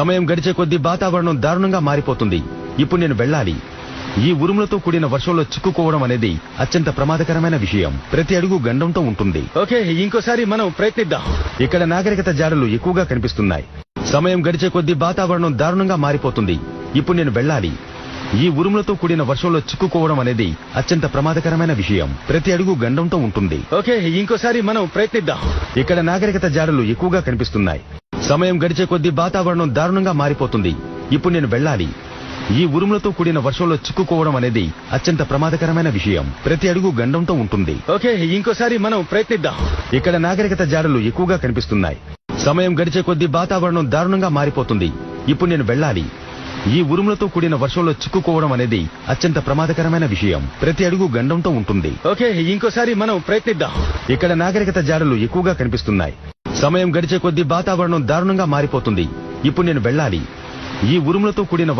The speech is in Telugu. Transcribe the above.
సమయం గడిచే కొద్దీ వాతావరణం దారుణంగా మారిపోతుంది. ఇప్పుడు నేను వెళ్ళాలి. ఈ ఉరుములతో కూడిన వర్షంలో చిక్కుకోవడం అనేది అత్యంత ప్రమాదకరమైన విషయం. ప్రతి అడుగు గండంతో ఉంటుంది. ఓకే ఇంకోసారి మనం ప్రయత్నిద్దాం. ఇక్కడ నాగరికత జాడలు ఎక్కువగా కనిపిస్తున్నాయి. సమయం గడిచే కొద్దీ వాతావరణం దారుణంగా మారిపోతుంది. ఇప్పుడు నేను వెళ్ళాలి. ఈ ఉరుములతో కూడిన వర్షంలో చిక్కుకోవడం అనేది అత్యంత ప్రమాదకరమైన విషయం. ప్రతి అడుగు గండంతో ఉంటుంది. ఓకే ఇంకోసారి మనం ప్రయత్నిద్దాం. ఇక్కడ నాగరికత జాడలు ఎక్కువగా కనిపిస్తున్నాయి. సమయం గడిచే కొద్దీ వాతావరణం దారుణంగా మారిపోతుంది. ఇప్పుడు నేను వెళ్ళాలి. ఈ ఉరుములతో కూడిన వర్షంలో చిక్కుకోవడం అనేది అత్యంత ప్రమాదకరమైన విషయం. ప్రతి అడుగు గండంతో ఉంటుంది. ఓకే ఇంకోసారి మనం ప్రయత్నిద్దాం. ఇక్కడ నాగరికత జాడలు ఎక్కువగా కనిపిస్తున్నాయి. సమయం గడిచే కొద్దీ వాతావరణం దారుణంగా మారిపోతుంది. ఇప్పుడు నేను వెళ్ళాలి. ఈ ఉరుములతో కూడిన వర్షంలో చిక్కుకోవడం అనేది అత్యంత ప్రమాదకరమైన విషయం. ప్రతి అడుగు గండంతో ఉంటుంది. ఓకే ఇంకోసారి మనం ప్రయత్నిద్దాం. ఇక్కడ నాగరికత జాడలు ఎక్కువగా కనిపిస్తున్నాయి. సమయం గడిచే కొద్దీ వాతావరణం దారుణంగా మారిపోతుంది. ఇప్పుడు నేను వెళ్ళాలి. ఈ ఉరుములతో కూడిన